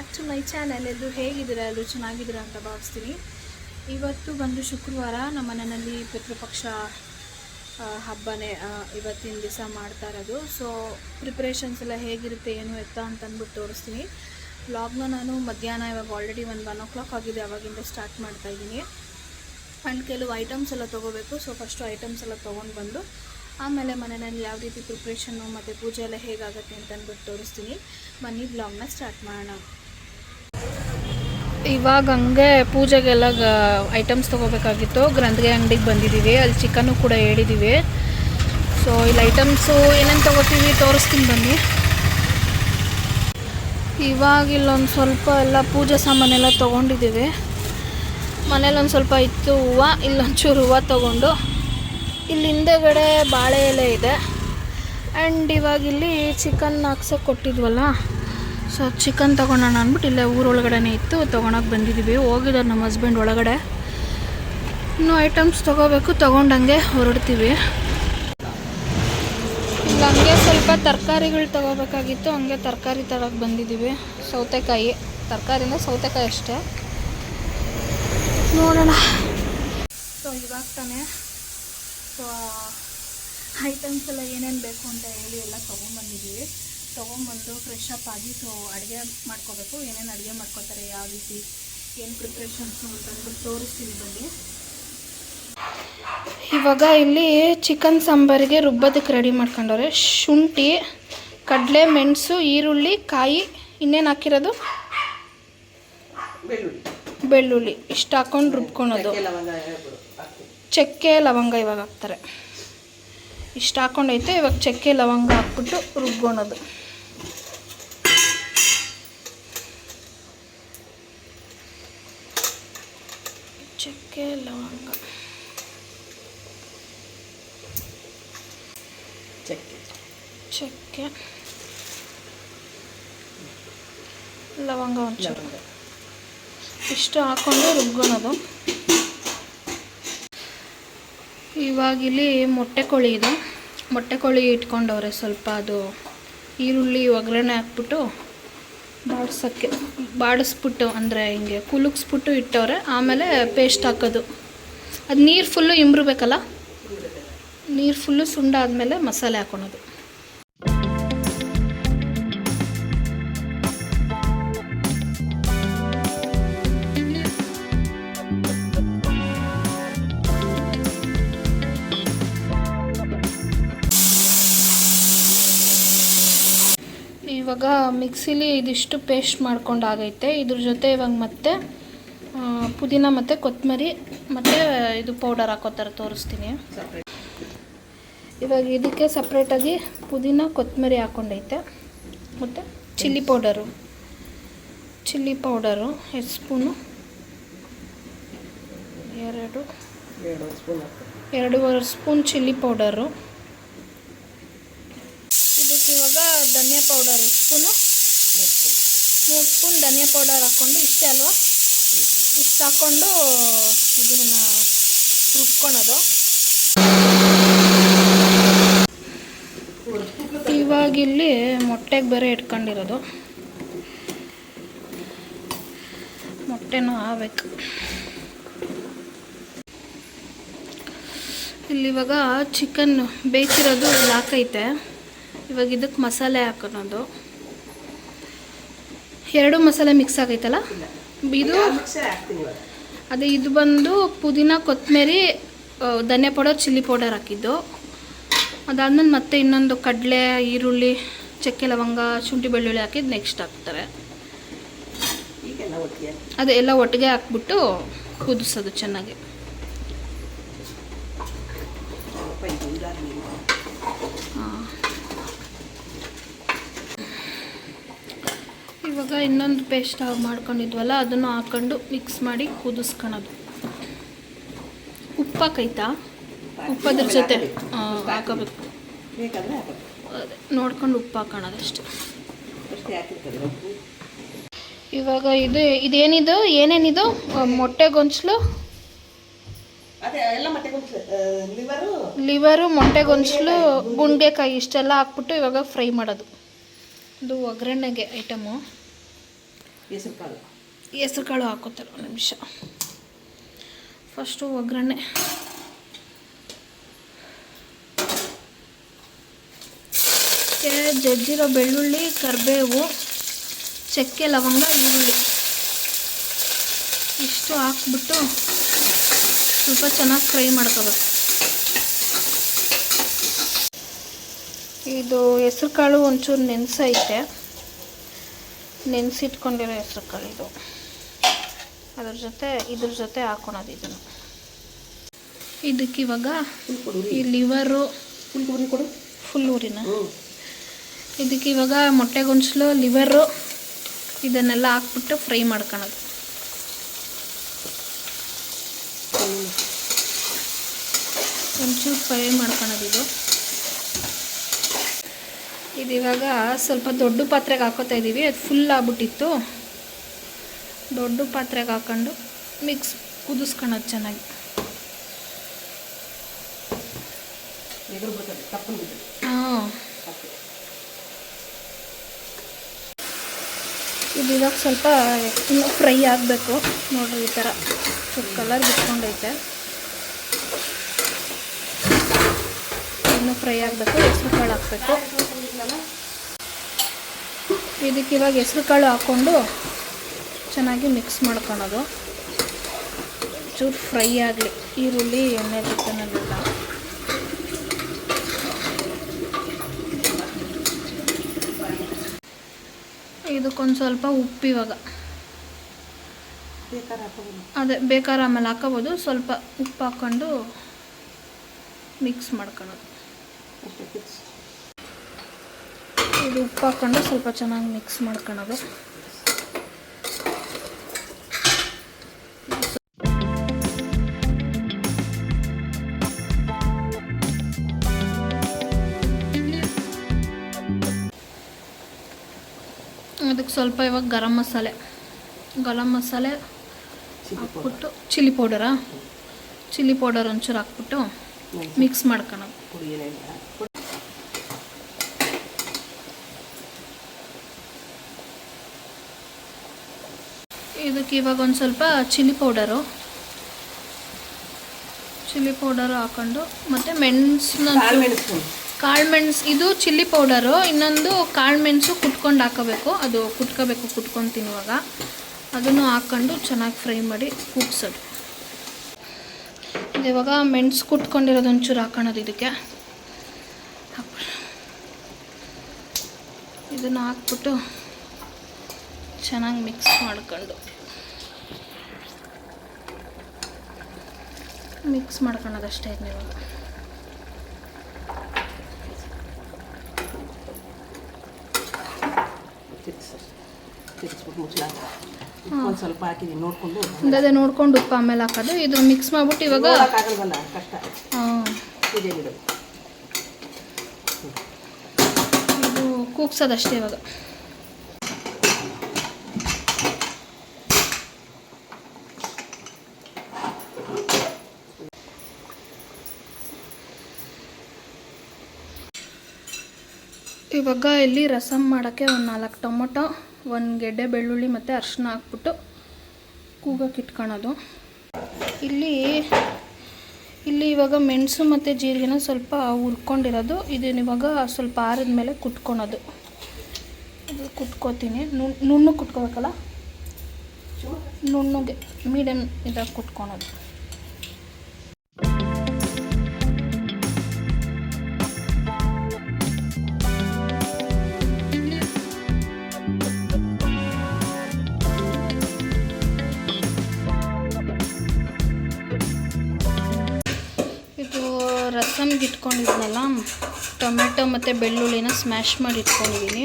Back to my channel ಎಲ್ಲರೂ ಹೇಗಿದ್ದೀರಾ? ಎಲ್ಲರೂ ಚೆನ್ನಾಗಿದ್ದೀರಾ ಅಂತ ಭಾವಿಸ್ತೀನಿ. ಇವತ್ತು ಬಂದು ಶುಕ್ರವಾರ ನಮ್ಮ ಮನೆಯಲ್ಲಿ ಪಿತೃಪಕ್ಷ ಹಬ್ಬನೇ ಇವತ್ತಿನ ದಿವಸ ಮಾಡ್ತಾ ಇರೋದು. ಸೊ ಪ್ರಿಪ್ರೇಷನ್ಸ್ ಎಲ್ಲ ಹೇಗಿರುತ್ತೆ, ಏನು ಎತ್ತ ಅಂತ ಅಂದ್ಬಿಟ್ಟು ತೋರಿಸ್ತೀನಿ. ಬ್ಲಾಗ್ನ ನಾನು ಮಧ್ಯಾಹ್ನ ಇವಾಗ ಆಲ್ರೆಡಿ ಒಂದು ಒನ್ ಓ ಕ್ಲಾಕ್ ಆಗಿದೆ, ಅವಾಗಿಂದ ಸ್ಟಾರ್ಟ್ ಮಾಡ್ತಾ ಇದ್ದೀನಿ. ಆ್ಯಂಡ್ ಕೆಲವು ಐಟಮ್ಸ್ ಎಲ್ಲ ತೊಗೋಬೇಕು. ಸೊ ಫಸ್ಟು ಐಟಮ್ಸ್ ಎಲ್ಲ ತೊಗೊಂಡು ಬಂದು, ಆಮೇಲೆ ಮನೆಯಲ್ಲಿ ಯಾವ ರೀತಿ ಪ್ರಿಪ್ರೇಷನ್ನು ಮತ್ತು ಪೂಜೆ ಎಲ್ಲ ಹೇಗಾಗುತ್ತೆ ಅಂತ ಅಂದ್ಬಿಟ್ಟು ತೋರಿಸ್ತೀನಿ. ಬನ್ನಿ ಬ್ಲಾಗ್ನ ಸ್ಟಾರ್ಟ್ ಮಾಡೋಣ. ಇವಾಗ ಹಂಗೆ ಪೂಜೆಗೆಲ್ಲ ಐಟಮ್ಸ್ ತೊಗೋಬೇಕಾಗಿತ್ತು. ಗ್ರಂಥಿಗೆ ಅಂಗಡಿಗೆ ಬಂದಿದ್ದೀವಿ. ಅಲ್ಲಿ ಚಿಕನ್ನು ಕೂಡ ಹೇಳಿದ್ದೀವಿ. ಸೊ ಇಲ್ಲಿ ಐಟಮ್ಸು ಏನೇನು ತೊಗೋತೀವಿ ತೋರಿಸ್ತೀನಿ ಬನ್ನಿ. ಇವಾಗ ಇಲ್ಲೊಂದು ಸ್ವಲ್ಪ ಎಲ್ಲ ಪೂಜೆ ಸಾಮಾನೆಲ್ಲ ತೊಗೊಂಡಿದ್ದೀವಿ. ಮನೇಲೊಂದು ಸ್ವಲ್ಪ ಇತ್ತು ಹೂವು, ಇಲ್ಲೊಂಚೂರು ಹೂವು ತೊಗೊಂಡು ಇಲ್ಲಿ ಹಿಂದೆಗಡೆ ಬಾಳೆ ಎಲೆ ಇದೆ. ಆ್ಯಂಡ್ ಇವಾಗಿಲ್ಲಿ ಚಿಕನ್ ಹಾಕ್ಸೋಕೆ ಕೊಟ್ಟಿದ್ವಲ್ಲ. ಸೊ ಚಿಕನ್ ತೊಗೊಳೋಣ ಅಂದ್ಬಿಟ್ಟು ಇಲ್ಲೇ ಊರೊಳಗಡೆ ಇತ್ತು ತೊಗೊಳಕ್ಕೆ ಬಂದಿದ್ದೀವಿ ಹೋಗಿದ್ದಾರೆ ನಮ್ಮ ಹಸ್ಬೆಂಡ್ ಒಳಗಡೆ. ಇನ್ನೂ ಐಟಮ್ಸ್ ತೊಗೋಬೇಕು, ತೊಗೊಂಡಂಗೆ ಹೊರಡ್ತೀವಿ. ಇಲ್ಲ, ಹಂಗೆ ಸ್ವಲ್ಪ ತರಕಾರಿಗಳು ತೊಗೋಬೇಕಾಗಿತ್ತು, ಹಂಗೆ ತರಕಾರಿ ತರಕ್ಕೆ ಬಂದಿದ್ದೀವಿ ಸೌತೆಕಾಯಿ, ತರಕಾರಿನ ಸೌತೆಕಾಯಿ ಅಷ್ಟೇ. ನೋಡೋಣ. ಸೊ ಇವಾಗ ತಾನೇ ಸೊ ಐಟಮ್ಸ್ ಎಲ್ಲ ಏನೇನು ಬೇಕು ಅಂತ ಹೇಳಿ ಎಲ್ಲ ತೊಗೊಂಬಂದಿದ್ದೀವಿ ತೊಗೊಂಬಂದು ಫ್ರೆಶ್ ಅಪ್ ಆಗಿ ಸೊ ಅಡುಗೆ ಮಾಡ್ಕೋಬೇಕು. ಏನೇನು ಅಡುಗೆ ಮಾಡ್ಕೋತಾರೆ, ಯಾವ ರೀತಿ, ಏನು ಪ್ರಿಪ್ರೇಷನ್ಸು ಅಂತ ಅಂದ್ಬಿಟ್ಟು ತೋರಿಸ್ತೀವಿ ಬನ್ನಿ. ಇವಾಗ ಇಲ್ಲಿ ಚಿಕನ್ ಸಾಂಬಾರಿಗೆ ರುಬ್ಬೋದಕ್ಕೆ ರೆಡಿ ಮಾಡ್ಕೊಂಡವ್ರೆ. ಶುಂಠಿ, ಕಡಲೆ, ಮೆಣಸು, ಈರುಳ್ಳಿ, ಕಾಯಿ, ಇನ್ನೇನು ಹಾಕಿರೋದು? ಬೆಳ್ಳುಳ್ಳಿ. ಇಷ್ಟು ಹಾಕೊಂಡು ರುಬ್ಕೊಳೋದು. ಚಕ್ಕೆ, ಲವಂಗ ಇವಾಗ ಹಾಕ್ತಾರೆ. ಇಷ್ಟು ಹಾಕೊಂಡೈತೆ, ಇವಾಗ ಚಕ್ಕೆ, ಲವಂಗ ಹಾಕ್ಬಿಟ್ಟು ರುಬ್ಕೊಳೋದು. ಚಕ್ಕೆ ಲವಂಗ. ಚಕ್ಕೆ. ಚಕ್ಕೆ. ಲವಂಗ ಒಂಚೂರು. ಇಷ್ಟು ಹಾಕ್ಕೊಂಡು ರುಬ್ಕೊಳೋದು. ಇವಾಗಿಲ್ಲಿ ಮೊಟ್ಟೆ ಕೋಳಿ ಇದೆ. ಮೊಟ್ಟೆ ಕೋಳಿ ಇಟ್ಕೊಂಡವ್ರೆ ಸ್ವಲ್ಪ ಅದು ಈರುಳ್ಳಿ ಒಗ್ಗರಣೆ ಹಾಕ್ಬಿಟ್ಟು ಬಾಡ್ಸೋಕ್ಕೆ. ಬಾಡಿಸ್ಬಿಟ್ಟು ಅಂದರೆ ಹಿಂಗೆ ಕುಲುಕ್ಸ್ಬಿಟ್ಟು ಇಟ್ಟವ್ರೆ, ಆಮೇಲೆ ಪೇಸ್ಟ್ ಹಾಕೋದು. ಅದು ನೀರು ಫುಲ್ಲು ಇಂಬ್ರಬೇಕಲ್ಲ ನೀರು ಫುಲ್ಲು ಸುಂಡಾದಮೇಲೆ ಮಸಾಲೆ ಹಾಕೊಳೋದು. ಇವಾಗ ಮಿಕ್ಸಿಲಿ ಇದಿಷ್ಟು ಪೇಸ್ಟ್ ಮಾಡ್ಕೊಂಡಾಗೈತೆ. ಇದ್ರ ಜೊತೆ ಇವಾಗ ಮತ್ತೆ ಪುದೀನ ಮತ್ತು ಕೊತ್ತಂಬರಿ ಮತ್ತು ಇದು ಪೌಡರ್ ಹಾಕೋತಾರೆ ತೋರಿಸ್ತೀನಿ. ಇವಾಗ ಇದಕ್ಕೆ ಸಪ್ರೇಟಾಗಿ ಪುದೀನ ಕೊತ್ತಂಬರಿ ಹಾಕ್ಕೊಂಡೈತೆ ಮತ್ತು ಚಿಲ್ಲಿ ಪೌಡರು ಚಿಲ್ಲಿ ಪೌಡರು ಎರಡು ಸ್ಪೂನು ಎರಡು. ಎರಡೂವರೆ ಸ್ಪೂನ್ ಚಿಲ್ಲಿ ಪೌಡರು ಇದಕ್ಕೆ ಇವಾಗ ಧನಿಯಾ ಪೌಡರ್ ಎಷ್ಟು ಸ್ಪೂನು ಮೂರು ಸ್ಪೂನ್ ಮೂರು ಸ್ಪೂನ್ ಧನಿಯಾ ಪೌಡರ್ ಹಾಕ್ಕೊಂಡು ಇಷ್ಟೇ ಅಲ್ವಾ? ಇಷ್ಟು ಹಾಕ್ಕೊಂಡು ಇದನ್ನು ರುಬ್ಕೊಳೋದು. ಇವಾಗಿಲ್ಲಿ ಮೊಟ್ಟೆಗೆ ಬೇರೆ ಇಟ್ಕೊಂಡಿರೋದು. ಮೊಟ್ಟೆನೂ ಆಗಬೇಕು. ಇಲ್ಲಿ ಇವಾಗ ಚಿಕನ್ ಬೇಯಿಸಿರೋದು ಹಾಕೈತೆ ಇವಾಗ ಇದಕ್ಕೆ ಮಸಾಲೆ ಹಾಕೋದು ಎರಡು ಮಸಾಲೆ ಮಿಕ್ಸ್ ಆಗೈತಲ್ಲ? ಇದು ಅದೇ ಇದು ಬಂದು ಪುದೀನ ಕೊತ್ತಂಬರಿ ಧನಿಯಾ ಪೌಡರ್ ಚಿಲ್ಲಿ ಪೌಡರ್ ಹಾಕಿದ್ದು. ಅದಾದ್ಮೇಲೆ ಮತ್ತೆ ಇನ್ನೊಂದು ಕಡಲೆ ಈರುಳ್ಳಿ ಚಕ್ಕೆ ಲವಂಗ ಶುಂಠಿ ಬೆಳ್ಳುಳ್ಳಿ ಹಾಕಿದ್ದು ನೆಕ್ಸ್ಟ್ ಹಾಕ್ತಾರೆ. ಅದೇ ಎಲ್ಲ ಒಟ್ಟಿಗೆ ಹಾಕ್ಬಿಟ್ಟು ಕುದಿಸೋದು ಚೆನ್ನಾಗಿ ಸ್ವಲ್ಪ ಇದು ಇದಾಗಲಿ ಇವಾಗ ಇನ್ನೊಂದು ಪೇಸ್ಟ್ ಮಾಡ್ಕೊಂಡಿದ್ವಲ್ಲ ಅದನ್ನು ಹಾಕೊಂಡು ಮಿಕ್ಸ್ ಮಾಡಿ ಕುದಿಸ್ಕೊಳೋದು. ಉಪ್ಪು ಹಾಕೈತಾ ಉಪ್ಪದ್ರ ಜೊತೆ. ಹಾಕೋಬೇಕು. ಅದೇ ನೋಡ್ಕೊಂಡು ಉಪ್ಪು ಹಾಕೋಣದು ಅಷ್ಟೇ. ಇವಾಗ ಇದು ಇದೇನಿದು ಏನೇನಿದು? ಮೊಟ್ಟೆ ಗೊಂಚಲು ಲಿವರು? ಮೊಟ್ಟೆ ಗೊಂಚಲು ಗುಂಡೆಕಾಯಿ ಇಷ್ಟೆಲ್ಲ ಹಾಕ್ಬಿಟ್ಟು ಇವಾಗ ಫ್ರೈ ಮಾಡೋದು. ಇದು ಒಗ್ಗರಣೆಗೆ ಐಟಮು. ಹೆಸರು ಕಾಳು ಹೆಸ್ರು ಕಾಳು ಹಾಕೋತಾರೆ ಒಂದು ನಿಮಿಷ. ಫಸ್ಟು ಒಗ್ಗರಣೆ. ಜಜ್ಜಿರೋ ಬೆಳ್ಳುಳ್ಳಿ, ಕರಿಬೇವು, ಚಕ್ಕೆ, ಲವಂಗ, ಈರುಳ್ಳಿ. ಇಷ್ಟು ಹಾಕ್ಬಿಟ್ಟು ಸ್ವಲ್ಪ ಚೆನ್ನಾಗಿ ಫ್ರೈ ಮಾಡ್ಕೋಬೇಕು. ಇದು ಹೆಸ್ರು ಕಾಳು ಒಂಚೂರು ನೆನೆಸೈತೆ. ನೆನೆಸಿಟ್ಕೊಂಡಿರೋ ಹೆಸ್ರು ಇದು. ಅದ್ರ ಜೊತೆ, ಇದ್ರ ಜೊತೆ ಹಾಕೊಳೋದು ಇದನ್ನು. ಇದಕ್ಕೆ ಇವಾಗ ಫುಲ್ ಕೊಡು ಈ ಲಿವರು, ಫುಲ್ ಊರಿನ. ಇದಕ್ಕಿವಾಗ ಇದಕ್ಕೆ ಇವಾಗ ಮೊಟ್ಟೆ ಗೊಂಚಲು, ಲಿವರು, ಇದನ್ನೆಲ್ಲ ಹಾಕ್ಬಿಟ್ಟು ಫ್ರೈ ಮಾಡ್ಕೊಳೋದು. ಒಂಚೂರು ಫ್ರೈ ಮಾಡ್ಕೊಳೋದು ಇದು. ಇದು ಇವಾಗ ಸ್ವಲ್ಪ ದೊಡ್ಡ ಪಾತ್ರೆಗೆ ಹಾಕೋತಾ ಇದ್ದೀವಿ. ಅದು ಫುಲ್ ಆಗ್ಬಿಟ್ಟಿತ್ತು. ದೊಡ್ಡ ಪಾತ್ರೆಗೆ ಹಾಕೊಂಡು ಮಿಕ್ಸ್ ಕುದಿಸ್ಕೊಳೋದು ಚೆನ್ನಾಗಿ. ಹಾಂ ಇದು. ಇವಾಗ ಸ್ವಲ್ಪ ಇನ್ನು ಫ್ರೈ ಆಗಬೇಕು. ನೋಡಿ ಈ ಥರ. ಸ್ವಲ್ಪ ಕಲರ್ ಬಿಟ್ಕೊಂಡೈತೆ. ಇನ್ನು ಫ್ರೈ ಆಗಬೇಕು ಹೆಸರು ಕಾಳು ಹಾಕಬೇಕು. ಇದಕ್ಕೆ ಇವಾಗ ಹೆಸ್ರು ಕಾಳು ಹಾಕ್ಕೊಂಡು ಚೆನ್ನಾಗಿ ಮಿಕ್ಸ್ ಮಾಡ್ಕೊಳೋದು. ಚೂರು ಫ್ರೈ ಆಗಲಿ. ಈರುಳ್ಳಿ ಎಣ್ಣೆ ಬಿತ್ತನಲ್ಲೆಲ್ಲ ಇದಕ್ಕೊಂದು ಸ್ವಲ್ಪ ಉಪ್ಪು ಇವಾಗ. ಅದೇ ಬೇಕಾದ್ರೆ ಆಮೇಲೆ ಹಾಕೋಬೋದು. ಸ್ವಲ್ಪ ಉಪ್ಪು ಹಾಕ್ಕೊಂಡು ಮಿಕ್ಸ್ ಮಾಡ್ಕೊಳೋದು. ಇದು ಉಪ್ಪು ಹಾಕ್ಕೊಂಡು ಸ್ವಲ್ಪ ಚೆನ್ನಾಗಿ ಮಿಕ್ಸ್ ಮಾಡ್ಕೊಳ್ಳೋದು ಅದಕ್ಕೆ ಸ್ವಲ್ಪ ಇವಾಗ ಗರಂ ಮಸಾಲೆ. ಗರಂ ಮಸಾಲೆ ಹಾಕ್ಬಿಟ್ಟು ಚಿಲ್ಲಿ ಪೌಡರಾ ಚಿಲ್ಲಿ ಪೌಡರ್ ಒಂಚೂರು ಹಾಕ್ಬಿಟ್ಟು ಮಿಕ್ಸ್ ಮಾಡ್ಕೊಳೋದು. ಇದಕ್ಕೆ ಇವಾಗ ಒಂದು ಸ್ವಲ್ಪ ಚಿಲ್ಲಿ ಪೌಡರು. ಚಿಲ್ಲಿ ಪೌಡರು ಹಾಕೊಂಡು ಮತ್ತು ಮೆಣಸನ್ನ ಕಾಳು ಮೆಣಸು ಇದು ಚಿಲ್ಲಿ ಪೌಡರು. ಇನ್ನೊಂದು ಕಾಳು ಮೆಣಸು ಕುಟ್ಕೊಂಡು ಹಾಕೋಬೇಕು. ಅದು ಕುಟ್ಕೋಬೇಕು ಕುಟ್ಕೊಂಡು ತಿನ್ನುವಾಗ. ಅದನ್ನು ಹಾಕ್ಕೊಂಡು ಚೆನ್ನಾಗಿ ಫ್ರೈ ಮಾಡಿ ಕೂಗ್ಸೋದು. ಇವಾಗ ಮೆಣಸು ಕುಟ್ಕೊಂಡಿರೋದು ಒಂಚೂರು ಹಾಕೊಳ್ಳೋದು ಇದಕ್ಕೆ. ಇದನ್ನು ಹಾಕ್ಬಿಟ್ಟು ಚೆನ್ನಾಗಿ ಮಿಕ್ಸ್ ಮಾಡ್ಕೊಂಡು. ಮಿಕ್ಸ್ ಮಾಡ್ಕೊಳ್ಳೋದಷ್ಟೇ ಅಷ್ಟೇ ಇವಾಗ. ಒಂದು ಸ್ವಲ್ಪ ಹಾಕಿದ್ದೀನಿ ನೋಡಿಕೊಂಡು. ಅದೇ ನೋಡ್ಕೊಂಡು ಉಪ್ಪು ಆಮೇಲೆ ಹಾಕೋದು. ಇದು ಮಿಕ್ಸ್ ಮಾಡ್ಬಿಟ್ಟು ಇವಾಗ ಆಗಲ್ವಲ್ಲ ಕಷ್ಟ. ಹಾಂ. ಪೂಜೆ ಇಡೋದು ಇದು ಕೂಗ್ಸೋದಷ್ಟೇ ಇವಾಗ. ಇವಾಗ ಇಲ್ಲಿ ರಸಮ್ ಮಾಡೋಕ್ಕೆ ಒಂದು ನಾಲ್ಕು ಟೊಮೊಟೊ, ಒಂದು ಗೆಡ್ಡೆ ಬೆಳ್ಳುಳ್ಳಿ ಮತ್ತು ಅರಿಶಿನ ಹಾಕ್ಬಿಟ್ಟು ಕೂಗಕ್ಕೆ ಇಟ್ಕೊಳೋದು. ಇಲ್ಲಿ ಇಲ್ಲಿ ಇವಾಗ ಮೆಣಸು ಮತ್ತು ಜೀರಿಗೆನ ಸ್ವಲ್ಪ ಹುರ್ಕೊಂಡಿರೋದು. ಇದನ್ನ ಇವಾಗ ಸ್ವಲ್ಪ ಆರಿದ ಮೇಲೆ ಕುಟ್ಕೊಳೋದು. ಇದು ಕುಟ್ಕೋತೀನಿ. ನುಣ್ಣು ಕುಟ್ಕೋಬೇಕಲ್ಲ? ನುಣ್ಣಗೆ ಮೀಡಿಯಮ್ ಇದಾಗಿ ಕುಟ್ಕೊಳೋದು. ಇಟ್ಕೊಂಡಿದ್ನಲ್ಲ, ಟೊಮೆಟೊ ಮತ್ತು ಬೆಳ್ಳುಳ್ಳಿನ ಸ್ಮ್ಯಾಶ್ ಮಾಡಿ ಇಟ್ಕೊಂಡಿದ್ದೀನಿ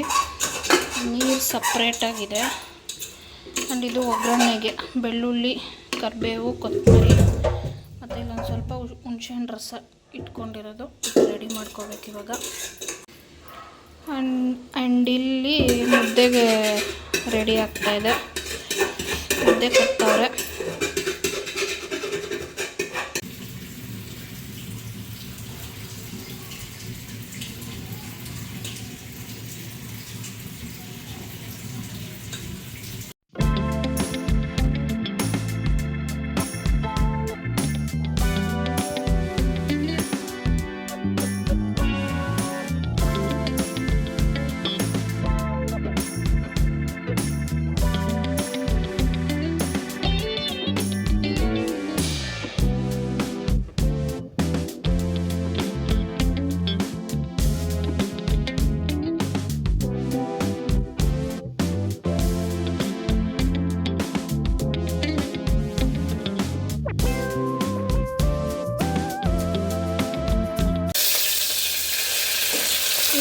ನೀರು ಸಪ್ರೇಟಾಗಿದೆ ಆ್ಯಂಡ್ ಇದು ಒಗ್ಗರಣೆಗೆ ಬೆಳ್ಳುಳ್ಳಿ, ಕರಿಬೇವು, ಕೊತ್ತಂಬರಿ, ಮತ್ತು ಇಲ್ಲೊಂದು ಸ್ವಲ್ಪ ಹುಣಸೆಹಣ್ಣು ರಸ ಇಟ್ಕೊಂಡಿರೋದು. ರೆಡಿ ಮಾಡ್ಕೋಬೇಕು ಇವಾಗ. ಆ್ಯಂಡ್ ಆ್ಯಂಡ್ ಇಲ್ಲಿ ಮುದ್ದೆಗೆ ರೆಡಿ ಆಗ್ತಾಯಿದೆ ಮುದ್ದೆ ಕಟ್ಟವ್ರೆ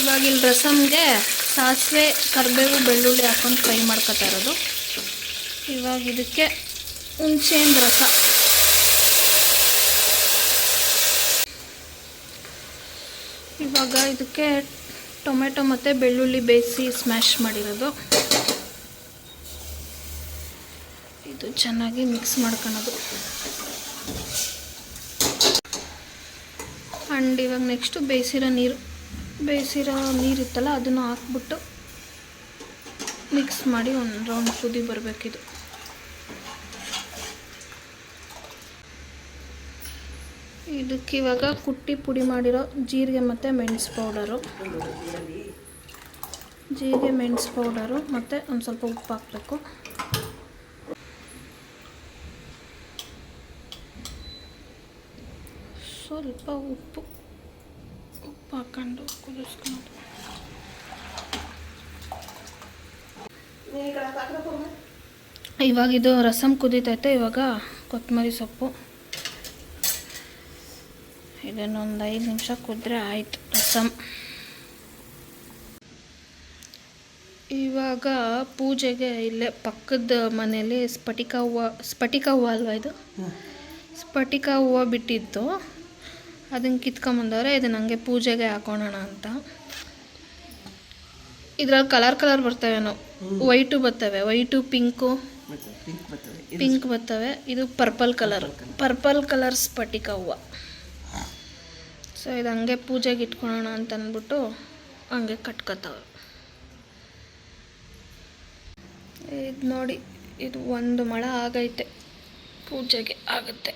ಇವಾಗ ಇಲ್ಲಿ ರಸಮ್ಗೆ ಸಾಸಿವೆ, ಕರಿಬೇವು, ಬೆಳ್ಳುಳ್ಳಿ ಹಾಕೊಂಡು ಫ್ರೈ ಮಾಡ್ಕೊತಾ ಇರೋದು. ಇವಾಗ ಇದಕ್ಕೆ ಹುಣಸೆಹಣ್ಣು ರಸ. ಇವಾಗ ಇದಕ್ಕೆ ಟೊಮೆಟೊ ಮತ್ತು ಬೆಳ್ಳುಳ್ಳಿ ಬೇಯಿಸಿ ಸ್ಮ್ಯಾಶ್ ಮಾಡಿರೋದು. ಇದು ಚೆನ್ನಾಗಿ ಮಿಕ್ಸ್ ಮಾಡ್ಕೊಳೋದು. ಆ್ಯಂಡ್ ಇವಾಗ ನೆಕ್ಸ್ಟು ಬೇಯಿಸಿರೋ ನೀರು. ಬೇಯಿಸಿರೋ ನೀರಿತ್ತಲ್ಲ ಅದನ್ನು ಹಾಕ್ಬಿಟ್ಟು ಮಿಕ್ಸ್ ಮಾಡಿ ಒಂದು ರೌಂಡ್ ಕುದಿ ಬರಬೇಕಿದು. ಇದಕ್ಕೆ ಇವಾಗ ಕುಟ್ಟಿ ಪುಡಿ ಮಾಡಿರೋ ಜೀರಿಗೆ ಮತ್ತು ಮೆಣಸು ಪೌಡರು. ಜೀರಿಗೆ, ಮೆಣಸು ಪೌಡರು ಮತ್ತು ಒಂದು ಸ್ವಲ್ಪ ಉಪ್ಪು ಹಾಕಬೇಕು. ಸ್ವಲ್ಪ ಉಪ್ಪು. ಉಪ್ಪು ಹಾಕೊಂಡು ಕುದಿಸ್ಕೊಂಡು ಇವಾಗ ಇದು ರಸಮ್ ಕುದೀತೈತೆ ಇವಾಗ ಕೊತ್ತಂಬರಿ ಸೊಪ್ಪು. ಇದನ್ನೊಂದು ಐದು ನಿಮಿಷ ಕುದ್ರೆ ಆಯಿತು ರಸಮ್ ಇವಾಗ ಪೂಜೆಗೆ ಇಲ್ಲೇ ಪಕ್ಕದ ಮನೆಯಲ್ಲಿ ಸ್ಫಟಿಕ ಹೂವು ಸ್ಫಟಿಕ ಹೂವು ಅಲ್ವಾ ಇದು? ಸ್ಫಟಿಕ ಹೂವು ಬಿಟ್ಟಿತ್ತು. ಅದನ್ನು ಕಿತ್ಕೊಂಬಂದವ್ರೆ ಇದನ್ನ ಹಂಗೆ ಪೂಜೆಗೆ ಹಾಕೋಣ ಅಂತ. ಇದ್ರಲ್ಲಿ ಕಲರ್ ಕಲರ್ ಬರ್ತವೇನೋ ವೈಟು ಬರ್ತವೆ ವೈಟು ಪಿಂಕು ಪಿಂಕ್ ಬರ್ತವೆ, ಇದು ಪರ್ಪಲ್ ಕಲರ್ ಪರ್ಪಲ್ ಕಲರ್ ಸ್ಪಟಿಕ ಹೂವು. ಸೊ ಇದು ಹಂಗೆ ಪೂಜೆಗೆ ಇಟ್ಕೊಳೋಣ ಅಂತ ಅಂದ್ಬಿಟ್ಟು ಹಂಗೆ ಕಟ್ಕೊತಾವೆ. ಇದು ನೋಡಿ, ಇದು ಒಂದು ಮಳ ಆಗೈತೆ, ಪೂಜೆಗೆ ಆಗುತ್ತೆ.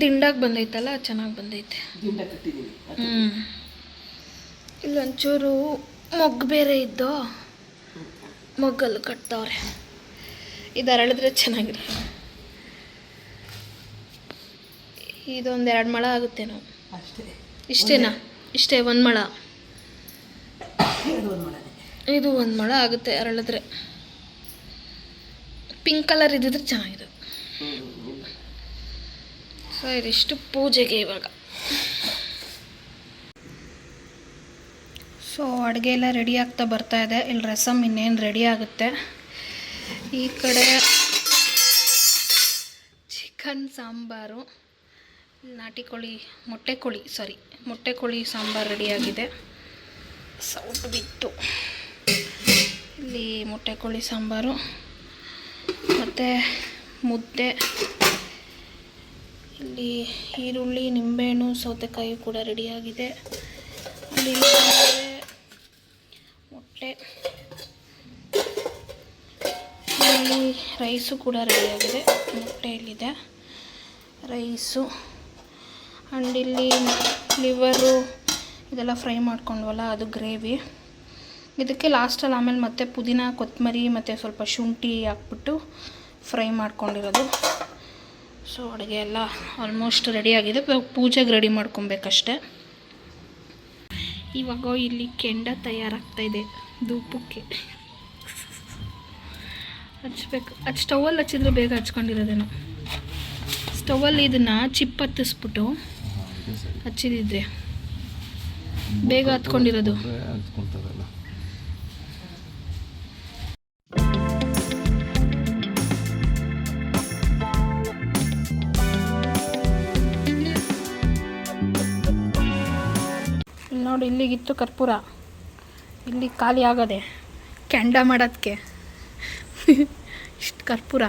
ದಿಂಡಾಗಿ ಬಂದೈತಲ್ಲ ಚೆನ್ನಾಗಿ ಬಂದೈತೆ. ದಿಂಡ ಕಟ್ಟಿದ್ದೀನಿ ಹ್ಞೂ ಇಲ್ಲೊಂಚೂರು ಮೊಗ್ಗು ಬೇರೆ ಇದ್ದು ಮೊಗ್ಗಲ್ಲಿ ಕಟ್ತವ್ರೆ. ಇದು ಅರಳಿದ್ರೆ ಚೆನ್ನಾಗಿರುತ್ತೆ. ಇದೊಂದು ಎರಡು ಮಳ ಆಗುತ್ತೆ ಅಷ್ಟೇ. ಇಷ್ಟೇನಾ? ಇಷ್ಟೇ ಒಂದು ಮಳ. ಇದು ಒಂದು ಮಳ ಆಗುತ್ತೆ ಅರಳಿದ್ರೆ. ಪಿಂಕ್ ಕಲರ್ ಇದ್ದಿದ್ರೆ ಚೆನ್ನಾಗಿದೆ ಸೊ ಇದಿಷ್ಟು ಪೂಜೆಗೆ ಇವಾಗ. ಸೊ ಅಡುಗೆ ಎಲ್ಲ ರೆಡಿ ಆಗ್ತಾ ಬರ್ತಾ ಇದೆ. ಇಲ್ಲಿ ರಸಮ್ ಇನ್ನೇನು ರೆಡಿ ಆಗುತ್ತೆ. ಈ ಕಡೆ ಚಿಕನ್ ಸಾಂಬಾರು, ನಾಟಿ ಕೋಳಿ, ಮೊಟ್ಟೆ ಕೋಳಿ ಸಾರಿ ಮೊಟ್ಟೆ ಕೋಳಿ, ಸಾಂಬಾರು ರೆಡಿಯಾಗಿದೆ ಸೌಟ್ ಬಿತ್ತು ಇಲ್ಲಿ ಮೊಟ್ಟೆ ಕೋಳಿ, ಸಾಂಬಾರು, ಮತ್ತು ಮುದ್ದೆ ಇಲ್ಲಿ ಈರುಳ್ಳಿ, ನಿಂಬೆಹಣ್ಣು, ಸೌತೆಕಾಯಿ ಕೂಡ ರೆಡಿಯಾಗಿದೆ. ಅಲ್ಲಿ ಮೊಟ್ಟೆ ಇಲ್ಲಿ ರೈಸು ಕೂಡ ರೆಡಿಯಾಗಿದೆ. ಮೊಟ್ಟೆ ಇಲ್ಲಿದೆ ರೈಸು ಆ್ಯಂಡ್ ಇಲ್ಲಿ ಲಿವರು ಇದೆಲ್ಲ ಫ್ರೈ ಮಾಡ್ಕೊಂಡ್ವಲ್ಲ, ಅದು ಗ್ರೇವಿ. ಇದಕ್ಕೆ ಲಾಸ್ಟಲ್ಲಿ ಆಮೇಲೆ ಮತ್ತೆ ಪುದೀನ ಕೊತ್ತಂಬರಿ ಮತ್ತು ಸ್ವಲ್ಪ ಶುಂಠಿ ಹಾಕ್ಬಿಟ್ಟು ಫ್ರೈ ಮಾಡ್ಕೊಂಡಿರೋದು. ಸೊ ಅಡುಗೆ ಎಲ್ಲ ಆಲ್ಮೋಸ್ಟ್ ರೆಡಿಯಾಗಿದೆ ಆಗಿದೆ. ಪೂಜೆಗೆ ರೆಡಿ ಮಾಡ್ಕೊಬೇಕಷ್ಟೆ. ಇವಾಗ ಇಲ್ಲಿ ಕೆಂಡ ತಯಾರಾಗ್ತಾ ಇದೆ ಧೂಪಕ್ಕೆ. ಹಚ್ಬೇಕು. ಅದು ಸ್ಟವಲ್ಲಿ ಹಚ್ಚಿದ್ರೆ ಬೇಗ ಹಚ್ಕೊಂಡಿರೋದೇನೋ. ಸ್ಟವಲ್ಲಿ ಇದನ್ನು ಚಿಪ್ ಹತ್ತಿಸ್ಬಿಟ್ಟು ಹಚ್ಚಿದಿದ್ರೆ ಬೇಗ ಹತ್ಕೊಂಡಿರೋದು. ಇಲ್ಲಿಗಿತ್ತು ಕರ್ಪೂರ. ಇಲ್ಲಿ ಖಾಲಿ ಆಗದೆ ಕೆಂಡ ಮಾಡೋದಕ್ಕೆ ಇಷ್ಟು ಕರ್ಪೂರ.